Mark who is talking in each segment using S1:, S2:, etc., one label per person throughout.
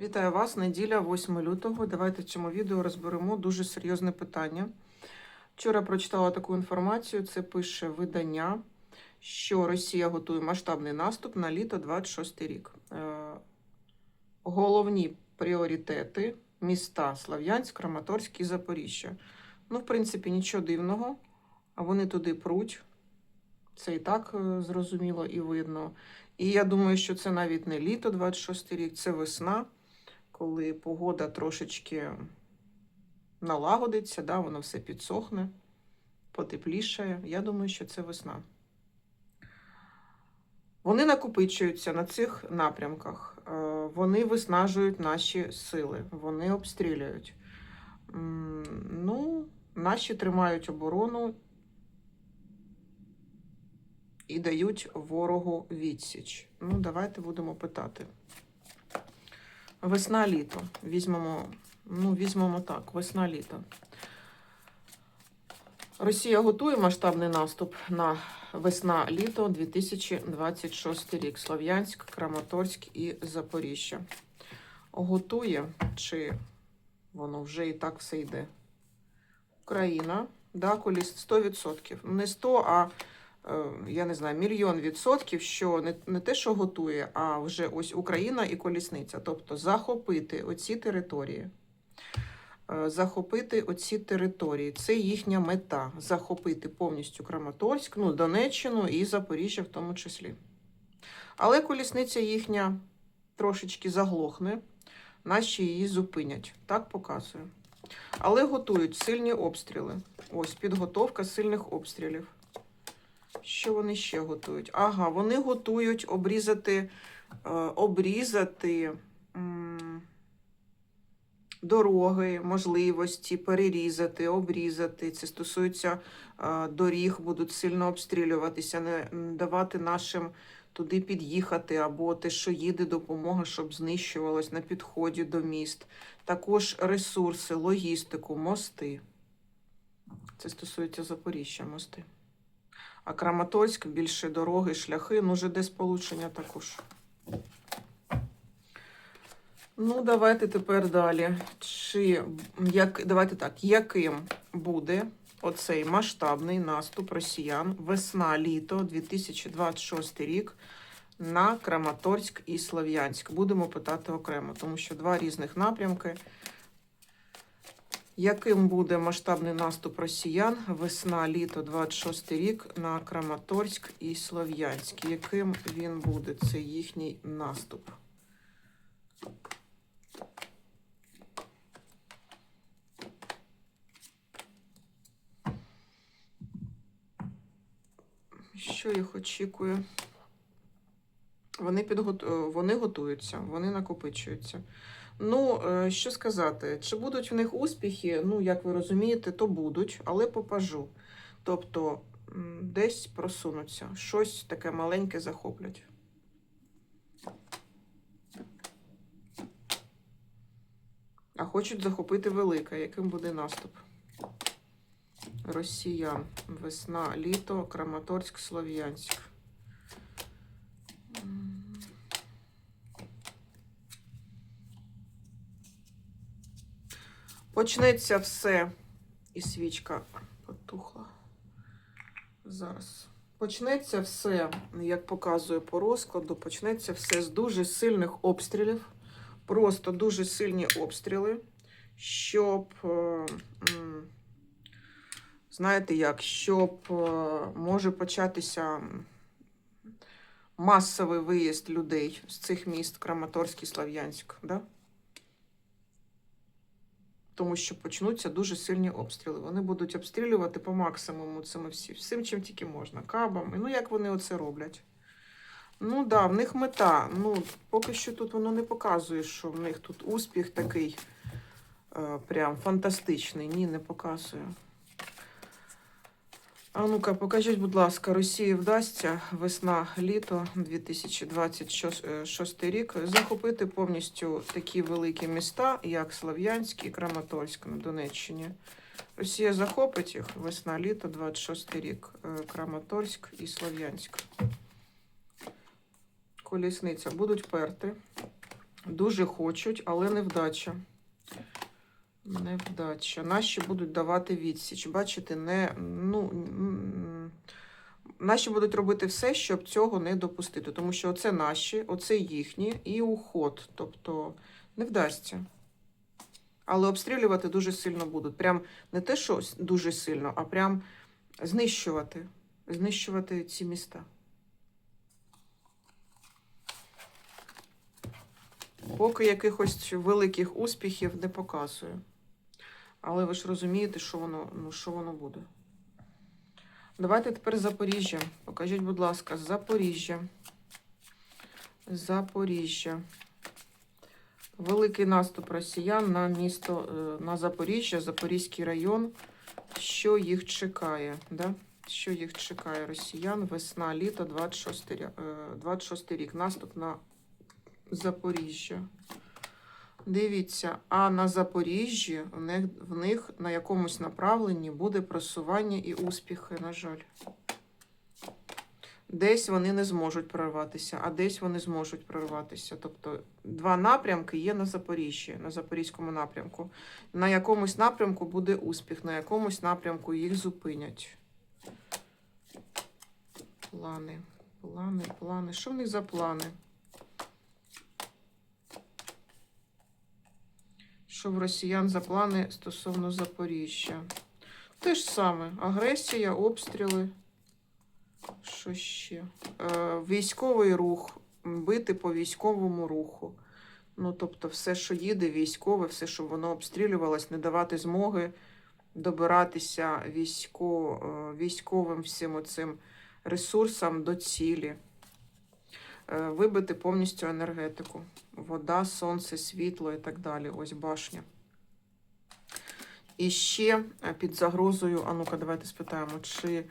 S1: Вітаю вас, неділя, 8 лютого. Давайте в цьому відео розберемо дуже серйозне питання. Вчора прочитала таку інформацію. Це пише видання, що Росія готує масштабний наступ на літо 26 рік. Е, Головні пріоритети міста Слав'янськ, Краматорськ і Запоріжжя. Ну, в принципі, нічого дивного. А вони туди пруть. Це і так е, зрозуміло і видно. І я думаю, що це навіть не літо 26 рік, це весна, коли погода трошечки налагодиться, да, воно все підсохне, потеплішає. Я думаю, що це весна. Вони накопичуються на цих напрямках, е, вони виснажують наші сили, вони обстрілюють. Ну, наші тримають оборону і дають ворогу відсіч. Ну, давайте будемо питати. Весна-літо. Візьмемо, ну, візьмемо так, весна-літо. Росія готує масштабний наступ на весна-літо 2026 рік. Слов'янськ, Краматорськ і Запоріжжя. Готує, чи воно вже і так все йде? Україна, да, коліс 100%. Не 100, а я не знаю, мільйон відсотків, що не, не те, що готує, а вже ось Україна і колісниця. Тобто захопити оці території. Е, Захопити оці території. Це їхня мета. Захопити повністю Краматорськ, ну, Донеччину і Запоріжжя в тому числі. Але колісниця їхня трошечки заглохне, наші її зупинять. Так показує. Але готують сильні обстріли. Ось підготовка сильних обстрілів. Що вони ще готують? Ага, вони готують обрізати, е, обрізати дороги, можливості перерізати, обрізати. Це стосується е, доріг, будуть сильно обстрілюватися, не давати нашим туди під'їхати, або те, що їде допомога, щоб знищувалось на підході до міст. Також ресурси, логістику, мости. Це стосується Запоріжжя, мости. А Краматорськ більше дороги, шляхи, ну ЖД сполучення також. Ну, давайте тепер далі. Чи як, давайте так, яким буде оцей масштабний наступ росіян весна-літо 2026 рік на Краматорськ і Слов'янськ? Будемо питати окремо, тому що два різних напрямки. Яким буде масштабний наступ росіян весна-літо 26 рік на Краматорськ і Слов'янськ? Яким він буде? Це їхній наступ. Що їх очікує? Вони, підгот... е, вони готуються, вони накопичуються. Ну, е, що сказати, чи будуть в них успіхи? Ну, як ви розумієте, то будуть, але попажу. Тобто десь просунуться, щось таке маленьке захоплять. А хочуть захопити велике. Яким буде наступ? Росіян. Весна, літо, Краматорськ, Слов'янськ. Почнеться все. І свічка потухла. Зараз. Почнеться все, як показує по розкладу, почнеться все з дуже сильних обстрілів. Просто дуже сильні обстріли, щоб, е, знаєте як, щоб е, може початися масовий виїзд людей з цих міст Краматорськ і Слов'янськ. Да? Тому що почнуться дуже сильні обстріли. Вони будуть обстрілювати по максимуму цими всі, всім, чим тільки можна, кабами. Ну, як вони оце роблять? Ну да, в них мета. Ну, поки що тут воно не показує, що в них тут успіх такий е, прям фантастичний. Ні, не показує. А ну-ка, покажіть, будь ласка, Росії вдасться весна-літо 2026 рік захопити повністю такі великі міста, як Слов'янськ і Краматорськ на Донеччині. Росія захопить їх весна-літо 26 рік. Е, Краматорськ і Слов'янськ. Колісниця будуть перти. Дуже хочуть, але невдача. Невдача. Наші будуть давати відсіч. Бачите, не, ну, наші будуть робити все, щоб цього не допустити. Тому що оце наші, оце їхні і уход. Тобто не вдасться. Але обстрілювати дуже сильно будуть. Прям не те, що дуже сильно, а прям знищувати. Знищувати ці міста. Поки якихось великих успіхів не показує. Але ви ж розумієте, що воно, ну, що воно буде. Давайте тепер Запоріжжя. Покажіть, будь ласка, Запоріжжя. Запоріжжя. Великий наступ росіян на місто, е, на Запоріжжя, Запорізький район. Що їх чекає? Да? Що їх чекає росіян? Весна, літо, 26 рік. 26 рік. Наступ на Запоріжжя. Дивіться, а на Запоріжжі в них, в них на якомусь направленні буде просування і успіхи, на жаль. Десь вони не зможуть прорватися, а десь вони зможуть прорватися. Тобто два напрямки є на Запоріжжі, на Запорізькому напрямку. На якомусь напрямку буде успіх, на якомусь напрямку їх зупинять. Плани, плани, плани. Що в них за плани? Що в росіян за плани стосовно Запоріжжя? Те ж саме: агресія, обстріли. Що ще? Е, військовий рух, бити по військовому руху. Ну, тобто, все, що їде, військове, все, що воно обстрілювалось, не давати змоги добиратися військо, е, військовим всім оцим ресурсам до цілі. Е, Вибити повністю енергетику. Вода, сонце, світло і так далі. Ось башня. І ще е, під загрозою, а ну-ка, давайте спитаємо, чи,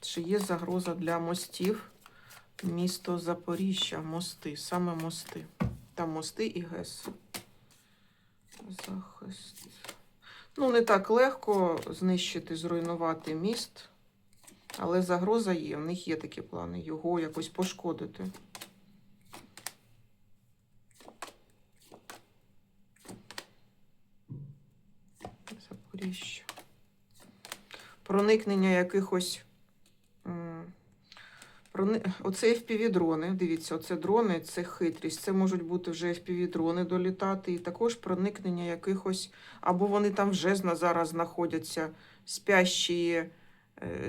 S1: чи є загроза для мостів місто Запоріжжя, мости, саме мости. Там мости і ГЕС. Захист. Ну, не так легко знищити, зруйнувати міст. Але загроза є, в них є такі плани, його якось пошкодити. Запоріжжя. Проникнення якихось. Оце FPV-дрони. Дивіться, оце дрони, це хитрість. Це можуть бути вже FPV-дрони долітати. І також проникнення якихось. Або вони там вже зараз знаходяться спящі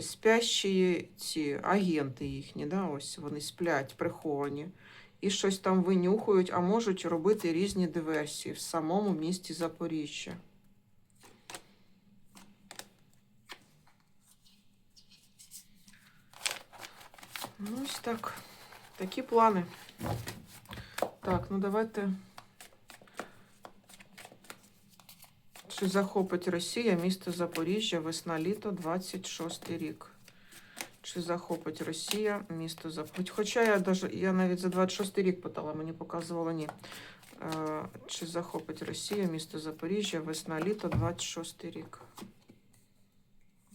S1: спящі ці агенти їхні, да, ось вони сплять, приховані, і щось там винюхують, а можуть робити різні диверсії в самому місті Запоріжжя. Ну, ось так. Такі плани. Так, ну давайте. Чи захопить Росія місто Запоріжжя весна-літо 26 рік? Чи захопить Росія місто Запоріжжя? Хоча я я навіть за 26 рік питала, мені показувало ні. Е, чи захопить Росія місто Запоріжжя весна-літо 26 рік?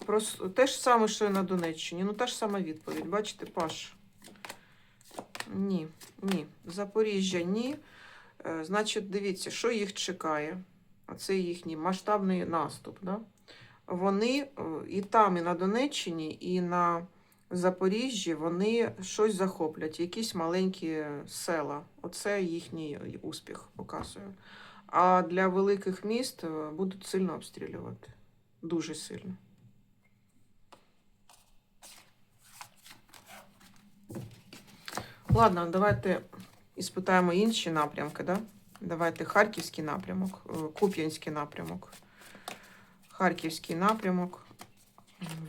S1: Просто те ж саме, що і на Донеччині. Ну, та ж сама відповідь. Бачите, Паш? Ні, ні. Запоріжжя ні. Е, Значить, дивіться, що їх чекає. Це їхній масштабний наступ. Да? Вони е, і там, і на Донеччині, і на Запоріжжі вони щось захоплять, якісь маленькі села. Оце їхній успіх показує. А для великих міст е, будуть сильно обстрілювати. Дуже сильно. Ладно, давайте іспитаємо інші напрямки, да? Давайте Харківський напрямок, е, Куп'янський напрямок. Харківський напрямок.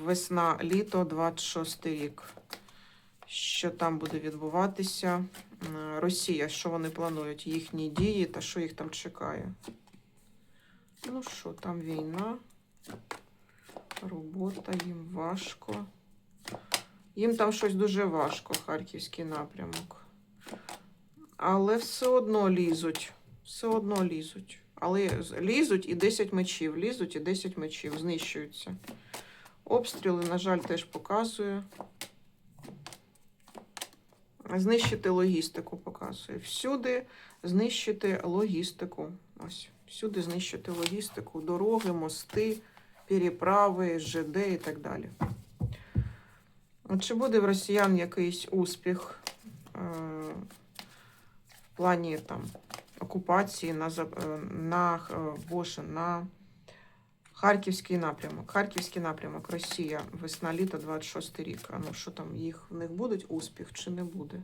S1: Весна, літо, 26 рік. Що там буде відбуватися? Росія, що вони планують? Їхні дії та що їх там чекає? Ну що, там війна, робота, їм важко. Їм там щось дуже важко, Харківський напрямок. Але все одно лізуть. Все одно лізуть. Але лізуть і 10 мечів. Лізуть і 10 мечів, знищуються. Обстріли, на жаль, теж показує. Знищити логістику показує. Всюди знищити логістику. Ось, всюди знищити логістику, дороги, мости, переправи, ЖД і так далі. Чи буде в росіян якийсь успіх е, в плані там, окупації на, е, на, е, Боже, на Харківський напрямок. Харківський напрямок, Росія, весна, літо, 26 рік. А ну що там, їх в них буде успіх чи не буде?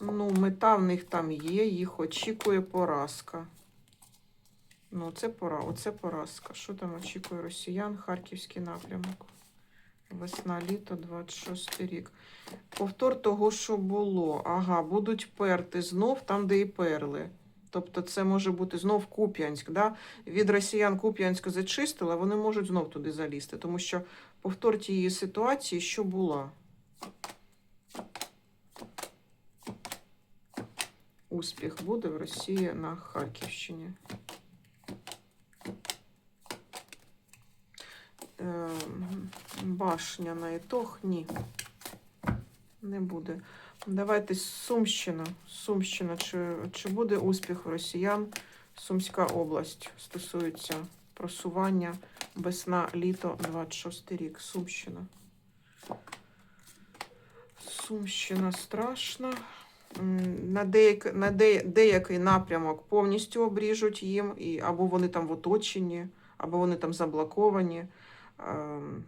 S1: Ну, мета в них там є, їх очікує поразка. Ну, це пора, оце поразка. Що там очікує росіян? Харківський напрямок. Весна, літо, 26 рік. Повтор того, що було. Ага, будуть перти знов там, де і перли. Тобто це може бути знов Куп'янськ. Да? Від росіян Куп'янськ зачистили, вони можуть знов туди залізти, тому що повтор тієї ситуації, що була. Успіх буде в Росії на Харківщині. Башня на ітог ні. Не буде. Давайте Сумщина. Сумщина. Чи, чи буде успіх росіян? Сумська область стосується просування весна, літо, 26 рік. Сумщина. Сумщина страшна. На, деяк, на де, деякий напрямок повністю обріжуть їм, і, або вони там в оточенні, або вони там заблоковані. Ем,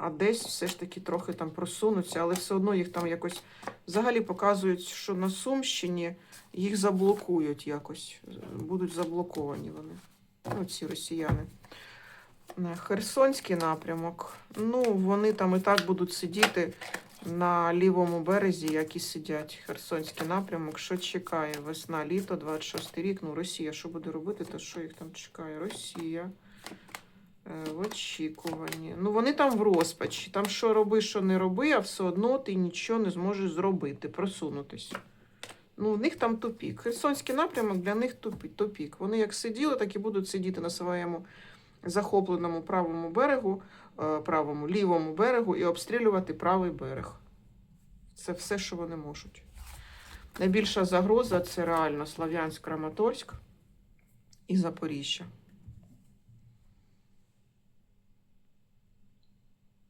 S1: а десь все ж таки трохи там просунуться, але все одно їх там якось взагалі показують, що на Сумщині їх заблокують якось. Будуть заблоковані вони. Ну, ці росіяни. Херсонський напрямок. Ну, вони там і так будуть сидіти на лівому березі, як і сидять. Херсонський напрямок. Що чекає? Весна, літо, 26 рік. Ну, Росія, що буде робити, то що їх там чекає? Росія. Е, В очікуванні. Ну, вони там в розпачі. Там що роби, що не роби, а все одно ти нічого не зможеш зробити, просунутись. Ну, в них там тупік. Херсонський напрямок для них тупі- тупік. Вони як сиділи, так і будуть сидіти на своєму захопленому правому берегу, е, правому, лівому берегу і обстрілювати правий берег. Це все, що вони можуть. Найбільша загроза це реально Слов'янськ, Краматорськ і Запоріжжя.